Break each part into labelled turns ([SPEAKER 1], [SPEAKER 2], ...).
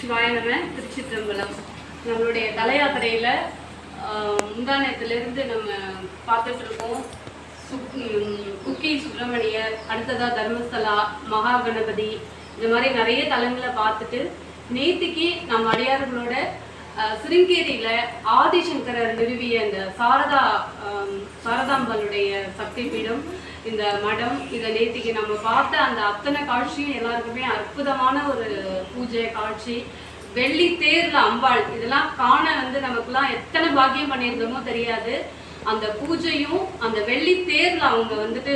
[SPEAKER 1] சிவாய நம திருச்சிற்றம்பலம். நம்மளுடைய தலையாத்திரையில் முந்தானத்திலிருந்து நம்ம பார்த்துட்டு இருக்கோம் சுக் உம், குக்கி சுப்பிரமணியர் அடுத்ததா தர்மஸ்தலா மகா கணபதி இந்த மாதிரி நிறைய தலங்களை பார்த்துட்டு நேத்திக்கு நம்ம அடியார்களோட சிருங்கேரியில் சிருங்கேரியில ஆதிசங்கரர் நிறுவிய அந்த சாரதா சாரதாம்பலுடைய சாரதாம்பாளுடைய சக்தி பீடம் இந்த மடம் இதை நேத்திக்கு நம்ம பார்த்த அந்த அத்தனை காட்சியும் எல்லாருக்குமே அற்புதமான ஒரு பூஜை காட்சி. வெள்ளி தேர்ல அம்பாள் இதெல்லாம் காண வந்து நமக்குலாம் எத்தனை பாக்கியம் பண்ணியிருந்தோமோ தெரியாது. அந்த பூஜையும் அந்த வெள்ளி தேர்ல அவங்க வந்துட்டு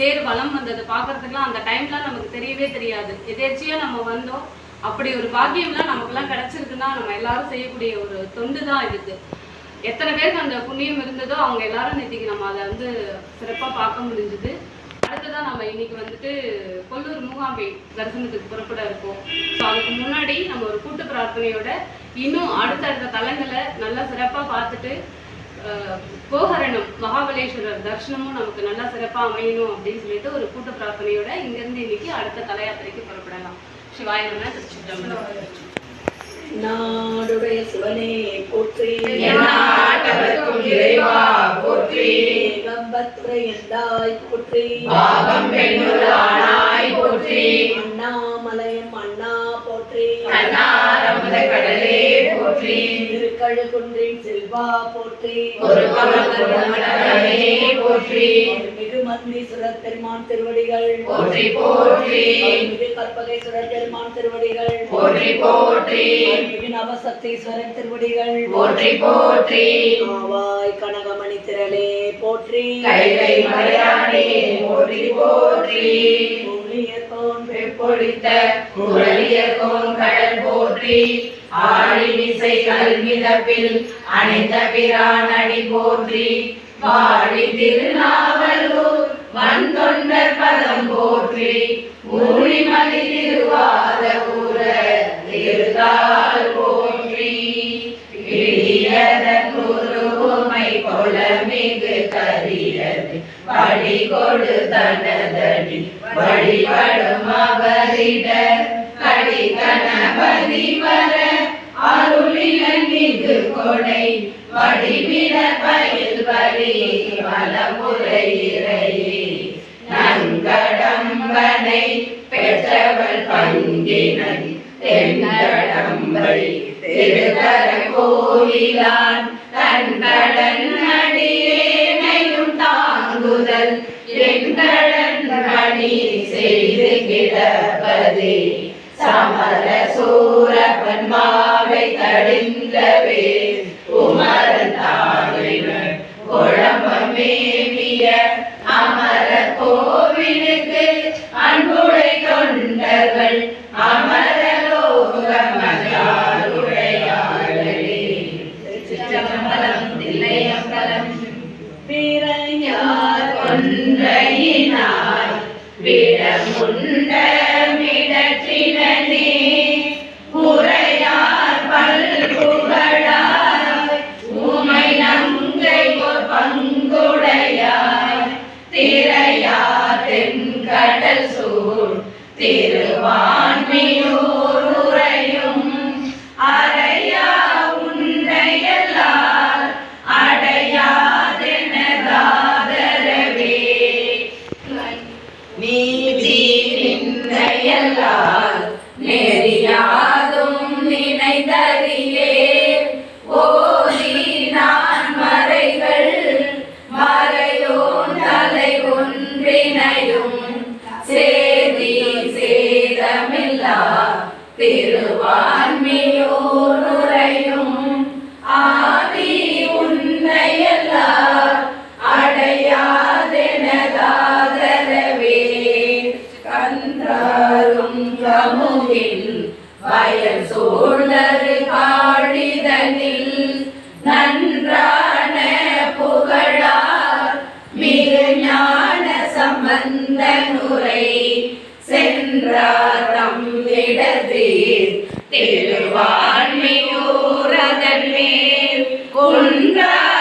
[SPEAKER 1] தேர் வலம் வந்ததை பார்க்கறதுக்குலாம் அந்த டைம்லாம் நமக்கு தெரியவே தெரியாது. எதேர்ச்சியா நம்ம வந்தோம். அப்படி ஒரு பாக்கியம்லாம் நமக்குலாம் கிடைச்சிருக்குன்னா நம்ம எல்லாரும் செய்யக்கூடிய ஒரு தொண்டு தான் இதுக்கு எத்தனை பேருக்கு அந்த புண்ணியம் இருந்ததோ அவங்க எல்லாரும் நேத்திக்கு நம்ம அதை வந்து சிறப்பா பார்க்க முடிஞ்சுது. அடுத்ததான் நம்ம இன்னைக்கு வந்துட்டு கொல்லூர் மூகாம்பை தரிசனத்துக்கு புறப்பட இருக்கோம். ஸோ அதுக்கு முன்னாடி நம்ம ஒரு கூட்டு பிரார்த்தனையோட இன்னும் அடுத்தடுத்த தலங்களை நல்லா சிறப்பா பார்த்துட்டு கோகரணம் மகாபலேஸ்வரர் தர்ஷனமும் நமக்கு நல்லா சிறப்பா அமையணும் அப்படின்னு சொல்லிட்டு ஒரு கூட்டு பிரார்த்தனையோட இங்கிருந்து இன்னைக்கு அடுத்த தலயாத்திரைக்கு புறப்படலாம். சிவாய திருச்சிற்றம்பலம்.
[SPEAKER 2] நாடுடைய சிவனே போற்றி.
[SPEAKER 3] எந்நாட்டவர்க்கும் இறைவா போற்றி.
[SPEAKER 2] ஏகம்பத்துரை எந்தாய் போற்றி
[SPEAKER 3] பாகம் பெண்ணுளானாய் போற்றி.
[SPEAKER 2] திருக்கழுகுன்றின் செல்வா போற்றி
[SPEAKER 3] ஒரு கமலமலரே போற்றி.
[SPEAKER 2] மிகு மந்தீஸ்வரர் பெருமான் திருவடிகள்
[SPEAKER 3] போற்றி போற்றி.
[SPEAKER 2] மிகு கற்பகேஸ்வரர் பெருமான் திருவடிகள்
[SPEAKER 3] போற்றி போற்றி.
[SPEAKER 2] மிகு நவசக்தீஸ்வரர் திருவடிகள்
[SPEAKER 3] போற்றி போற்றி.
[SPEAKER 2] ஆவாய் கனகமணி திரளே போற்றி
[SPEAKER 3] கைலை போற்றி கடல் போற்றி ஆழிமிசை கல்விதப்பில் அணைந்த பிரானடி போற்றி வாழி திருநாவலூர் வந்தொண்டர் பதம் போற்றி ஊழிமலி திருவாத ஊர திருத்தால் போற்றி. இடியதன் உருவமை கொளமிகு கரியது வழி கொடு தனதடி வழிபடும் அவரிட கடி கணபதி வர அருளிலன் கொடை வடிவிட பயில் வரி வலமுறை இறையே நன்கடம்பனை பெற்றவள் பங்கினை தென்கடம்பை திருத்தர கோவிலான் தன் அடியேனையும் தாங்குதல் என் கடன் பணி செய்து கிடப்பதே. சமர சூர பன்மாவை தடிந்தவே உமரன் தாவினர் குழம்பமேவிய அமர கோவிலுக்கு அன்புடை தொண்டர்கள் அமர லோகமகாருடையாளே சிற்றம்பலம் தில்லையம்பலம்
[SPEAKER 2] வீரஞார்
[SPEAKER 3] ஒன்றையினாய் விடமுண்ட மிடற்றினே உரையார் பல்புகழாய் உமை நங்கை பங்குடையாய் திரையார் தென்கடல் சூழ் திருவான்மியூர் ஒன்றினையும் சம்பந்தனுரை சம்பந்த நுரை சென்றாரம் இடத்தீர் திருவான்மியூரதன் மேல் குன்றாதே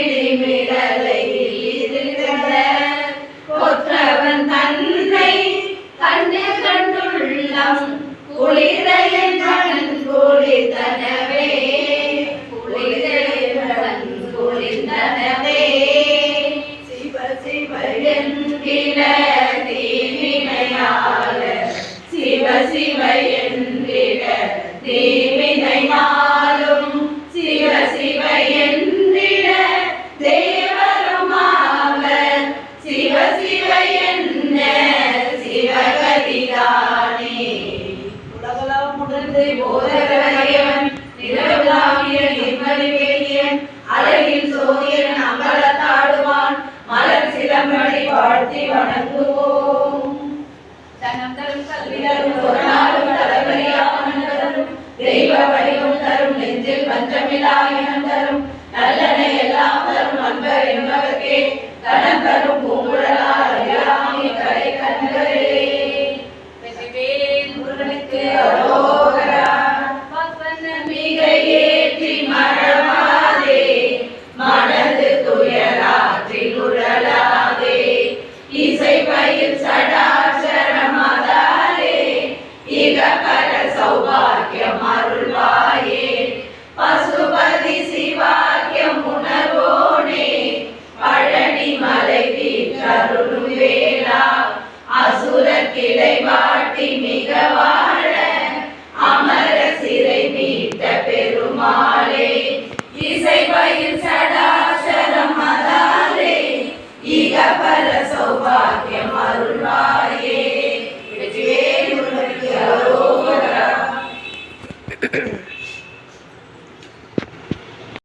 [SPEAKER 3] மேடி மிடல நெஞ்சில் பஞ்சமிலா
[SPEAKER 1] இனம் தரும்
[SPEAKER 3] நல்லனை எல்லாம் தரும் அன்பர் என்பவர்க்கே கடன் தரும் வாட்டி மிக வா